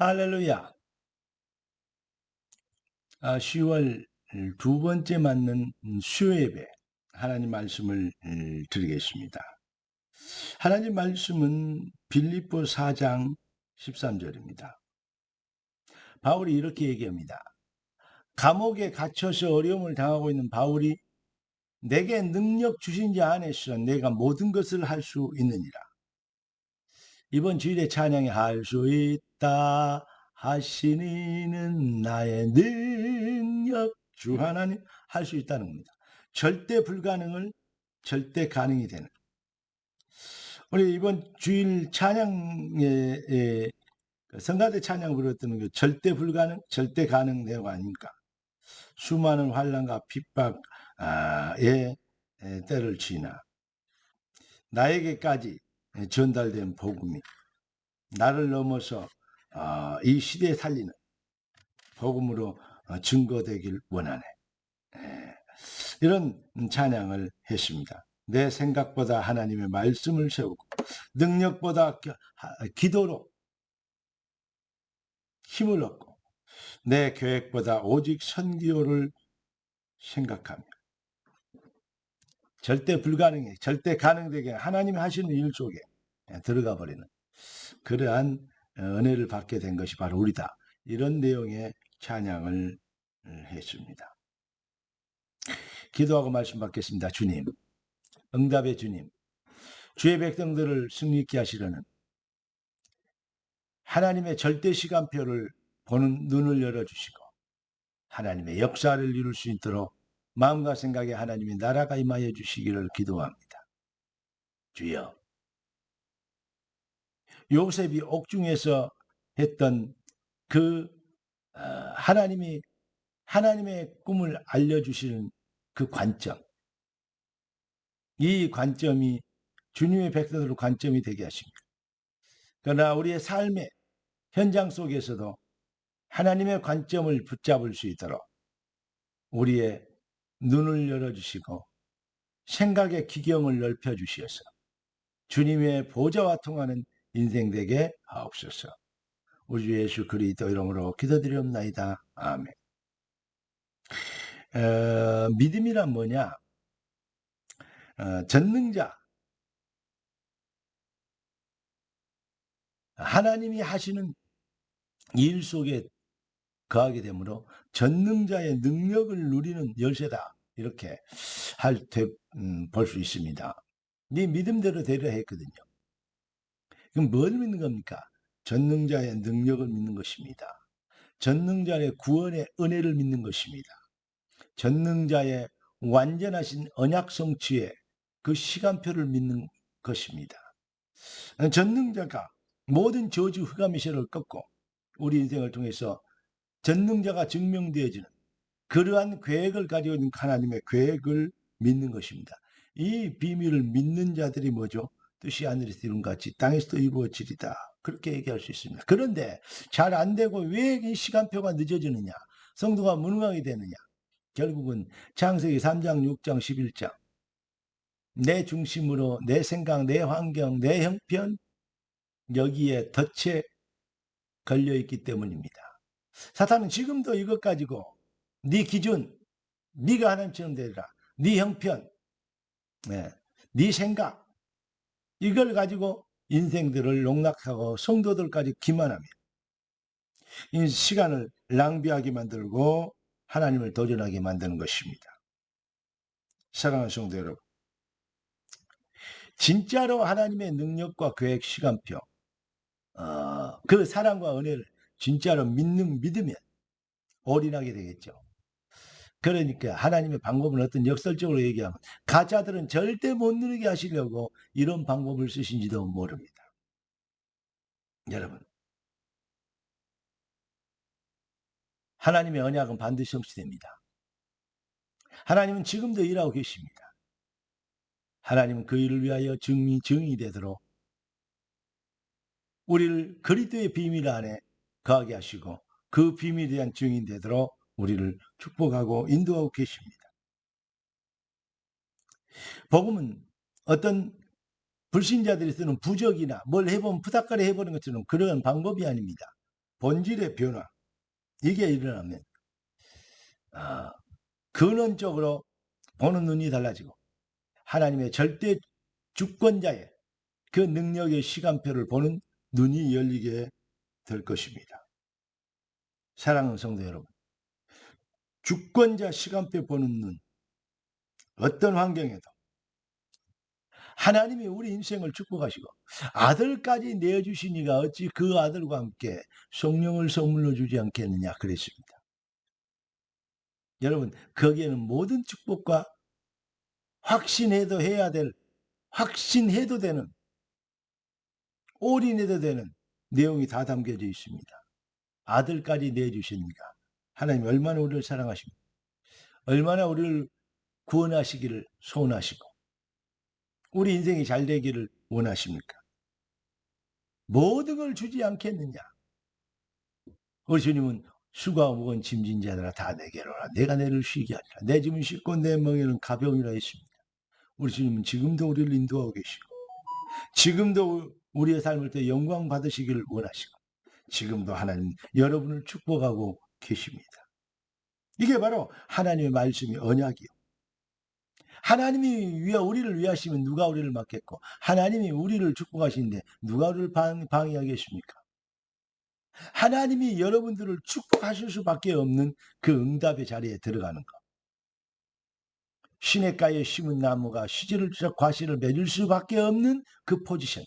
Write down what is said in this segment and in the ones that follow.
할렐루야. 아, 10월 두 번째 맞는 수요예배 하나님 말씀을 음, 드리겠습니다. 하나님 말씀은 빌립보 4장 13절입니다. 바울이 이렇게 얘기합니다. 감옥에 갇혀서 어려움을 당하고 있는 바울이 내게 능력 주신 자 안에서 내가 모든 것을 할 수 있느니라. 이번 주일에 찬양에 할수 있다 하시니는 나의 능력 주 하나님 할 수 있다는 겁니다. 절대 불가능을 절대 가능이 되는. 우리 이번 주일 찬양에 에, 그 성가대 찬양 부르었던 그 절대 불가능, 절대 가능 내용 아닙니까? 수많은 환란과 핍박의 때를 지나 나에게까지 전달된 복음이 나를 넘어서 어, 이 시대에 살리는 복음으로 어, 증거되길 원하네. 예, 이런 찬양을 했습니다. 내 생각보다 하나님의 말씀을 세우고 능력보다 기도로 힘을 얻고 내 계획보다 오직 선기호를 생각하며 절대 불가능해 절대 가능되게 하나님이 하시는 일 속에 들어가 버리는 그러한 은혜를 받게 된 것이 바로 우리다. 이런 내용의 찬양을 했습니다. 기도하고 말씀 받겠습니다. 주님, 응답의 주님, 주의 백성들을 승리케 하시려는 하나님의 절대 시간표를 보는 눈을 열어주시고 하나님의 역사를 이룰 수 있도록 마음과 생각에 하나님의 나라가 임하여 주시기를 기도합니다. 주여, 요셉이 옥중에서 했던 그 어, 하나님이 하나님의 꿈을 알려주시는 그 관점, 이 관점이 주님의 백성들 관점이 되게 하십니다. 그러나 우리의 삶의 현장 속에서도 하나님의 관점을 붙잡을 수 있도록 우리의 눈을 열어주시고 생각의 기경을 넓혀주시어서 주님의 보좌와 통하는 인생 되게 하옵소서. 우리 주 예수 그리스도 이름으로 기도드리옵나이다. 아멘. 어, 믿음이란 뭐냐? 어, 전능자. 하나님이 하시는 일 속에 거하게 되므로 전능자의 능력을 누리는 열쇠다. 이렇게 할때 볼수 음, 있습니다. 네 믿음대로 되려 했거든요. 그럼 뭘 믿는 겁니까? 전능자의 능력을 믿는 것입니다. 전능자의 구원의 은혜를 믿는 것입니다. 전능자의 완전하신 언약 성취의 그 시간표를 믿는 것입니다. 전능자가 모든 저주 흑암 미세를 꺾고 우리 인생을 통해서 전능자가 증명되어지는 그러한 계획을 가지고 있는 하나님의 계획을 믿는 것입니다. 이 비밀을 믿는 자들이 뭐죠? 뜻이 하늘에서 이룬 같이 땅에서도 이루어지리다. 그렇게 얘기할 수 있습니다. 그런데 잘 안 되고 왜 이 시간표가 늦어지느냐? 성도가 무능하게 되느냐? 결국은 창세기 3장, 6장, 11장 내 중심으로 내 생각, 내 환경, 내 형편 여기에 덫에 걸려 있기 때문입니다. 사탄은 지금도 이것 가지고 네 기준, 네가 하나님처럼 되리라. 네 형편, 네, 네 생각 이걸 가지고 인생들을 농락하고 성도들까지 기만하며 이 시간을 낭비하게 만들고 하나님을 도전하게 만드는 것입니다. 사랑하는 성도 여러분, 진짜로 하나님의 능력과 계획 시간표, 어, 그 사랑과 은혜를 진짜로 믿는 믿으면 올인하게 되겠죠. 그러니까 하나님의 방법은 어떤 역설적으로 얘기하면 가짜들은 절대 못 누리게 하시려고 이런 방법을 쓰신지도 모릅니다. 여러분 하나님의 언약은 반드시 성취됩니다. 하나님은 지금도 일하고 계십니다. 하나님은 그 일을 위하여 증이 증이 되도록 우리를 그리스도의 비밀 안에 거하게 하시고 그 비밀에 대한 증인 되도록 우리를 축복하고 인도하고 계십니다. 복음은 어떤 불신자들이 쓰는 부적이나 뭘 해보면 푸닥거리 해보는 것처럼 그런 방법이 아닙니다. 본질의 변화 이게 일어나면 아, 근원적으로 보는 눈이 달라지고 하나님의 절대 주권자의 그 능력의 시간표를 보는 눈이 열리게 될 것입니다. 사랑하는 성도 여러분, 주권자 시간표 보는 눈, 어떤 환경에도 하나님이 우리 인생을 축복하시고 아들까지 내어주시니가 어찌 그 아들과 함께 성령을 선물로 주지 않겠느냐 그랬습니다. 여러분 거기에는 모든 축복과 확신해도 해야 될 확신해도 되는 올인해도 되는 내용이 다 담겨져 있습니다. 아들까지 내주시니까 하나님 얼마나 우리를 사랑하시고 얼마나 우리를 구원하시기를 소원하시고 우리 인생이 잘 되기를 원하십니까? 모든 걸 주지 않겠느냐? 우리 주님은 수가 무거운 짐진 자들아 다 내게로 오라. 내가 내를 쉬게 하리라. 내 짐은 쉽고 내 멍에는 가벼우니라 했습니다. 우리 주님은 지금도 우리를 인도하고 계시고 지금도 우리의 삶을 때 영광 받으시기를 원하시고 지금도 하나님 여러분을 축복하고 계십니다. 이게 바로 하나님의 말씀이 언약이요. 하나님이 위하 우리를 위하시면 누가 우리를 막겠고 하나님이 우리를 축복하시는데 누가 우리를 방, 방해하겠습니까? 하나님이 여러분들을 축복하실 수밖에 없는 그 응답의 자리에 들어가는 것. 시냇가에 심은 나무가 시지를 과실을 맺을 수밖에 없는 그 포지션.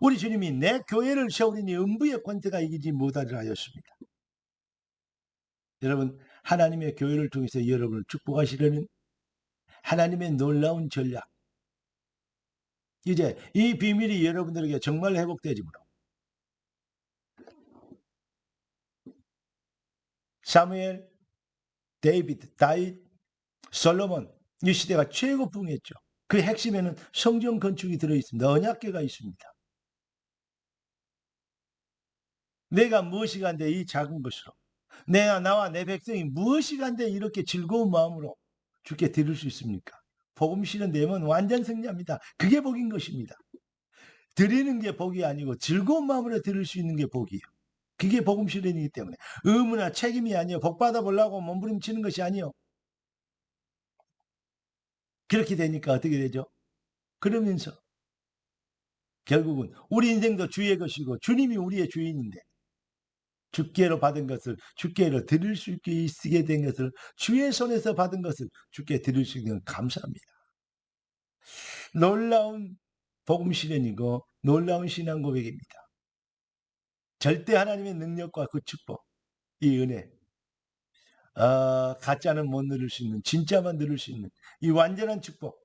우리 주님이 내 교회를 세우리니 음부의 권세가 이기지 못하리라 하였습니다. 여러분 하나님의 교회를 통해서 여러분을 축복하시려는 하나님의 놀라운 전략. 이제 이 비밀이 여러분들에게 정말 회복되지므로 사무엘, 데이비드, 다윗, 솔로몬 이 시대가 최고 부흥했죠. 그 핵심에는 성전 건축이 들어있습니다. 언약계가 있습니다. 내가 무엇이 간데 이 작은 것으로 내가 나와 내 백성이 무엇이 간데 이렇게 즐거운 마음으로 주께 드릴 수 있습니까? 복음 실은 되면 완전 승리합니다. 그게 복인 것입니다. 드리는 게 복이 아니고 즐거운 마음으로 드릴 수 있는 게 복이에요. 그게 복음 실현이기 때문에 의무나 책임이 아니요 복 받아 보려고 몸부림치는 것이 아니요 그렇게 되니까 어떻게 되죠? 그러면서 결국은 우리 인생도 주의 것이고 주님이 우리의 주인인데 주께로 받은 것을 주께로 드릴 수 있게 된 것을 주의 손에서 받은 것을 주께 드릴 수 있는 감사합니다. 놀라운 복음 실현이고 놀라운 신앙 고백입니다. 절대 하나님의 능력과 그 축복, 이 은혜, 어, 가짜는 못 누릴 수 있는 진짜만 누릴 수 있는 이 완전한 축복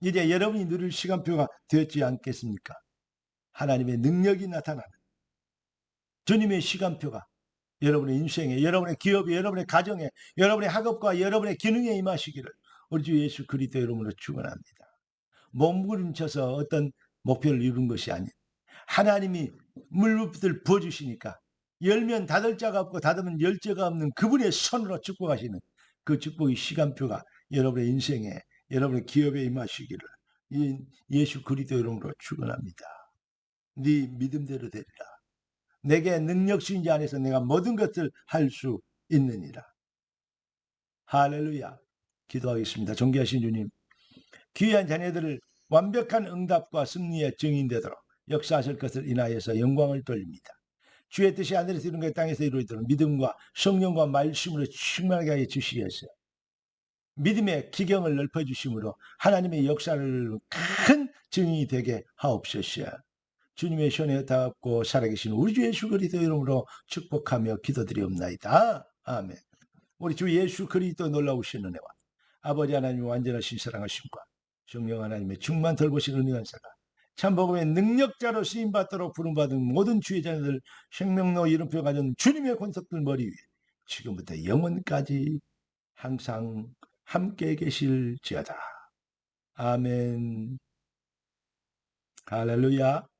이제 여러분이 누릴 시간표가 되었지 않겠습니까? 하나님의 능력이 나타나는 주님의 시간표가 여러분의 인생에 여러분의 기업에 여러분의 가정에 여러분의 학업과 여러분의 기능에 임하시기를 우리 주 예수 그리스도 이름으로 축원합니다. 몸부림쳐서 어떤 목표를 이룬 것이 아닌 하나님이 물붓을 부어주시니까 열면 닫을 자가 없고 닫으면 열 자가 없는 그분의 손으로 축복하시는 그 축복의 시간표가 여러분의 인생에 여러분의 기업에 임하시기를 이 예수 그리스도 이름으로 축원합니다. 네 믿음대로 되리라. 내게 능력신지 안에서 내가 모든 것을 할 수 있느니라. 할렐루야. 기도하겠습니다. 존귀하신 주님. 귀한 자녀들을 완벽한 응답과 승리의 증인 되도록 역사하실 것을 인하여서 영광을 돌립니다. 주의 뜻이 하늘에서 이룬 것 땅에서 이루어지도록 믿음과 성령과 말씀으로 충만하게 하여 주시겠어요. 믿음의 기경을 넓혀주심으로 하나님의 역사를 큰 증인이 되게 하옵소서. 주님의 손에 닿고 살아계신 우리 주 예수 그리스도 이름으로 축복하며 기도드리옵나이다. 아멘. 우리 주 예수 그리스도 놀라우신 은혜와 아버지 하나님의 완전하신 사랑하심과 성령 하나님의 충만 돌보신 은혜 한 사가 참복음의 능력자로 쓰임받도록 부름받은 모든 주의 자녀들 생명로 이름표 가진 주님의 권석들 머리 위에 지금부터 영원까지 항상 함께 계실지어다. 아멘. 할렐루야.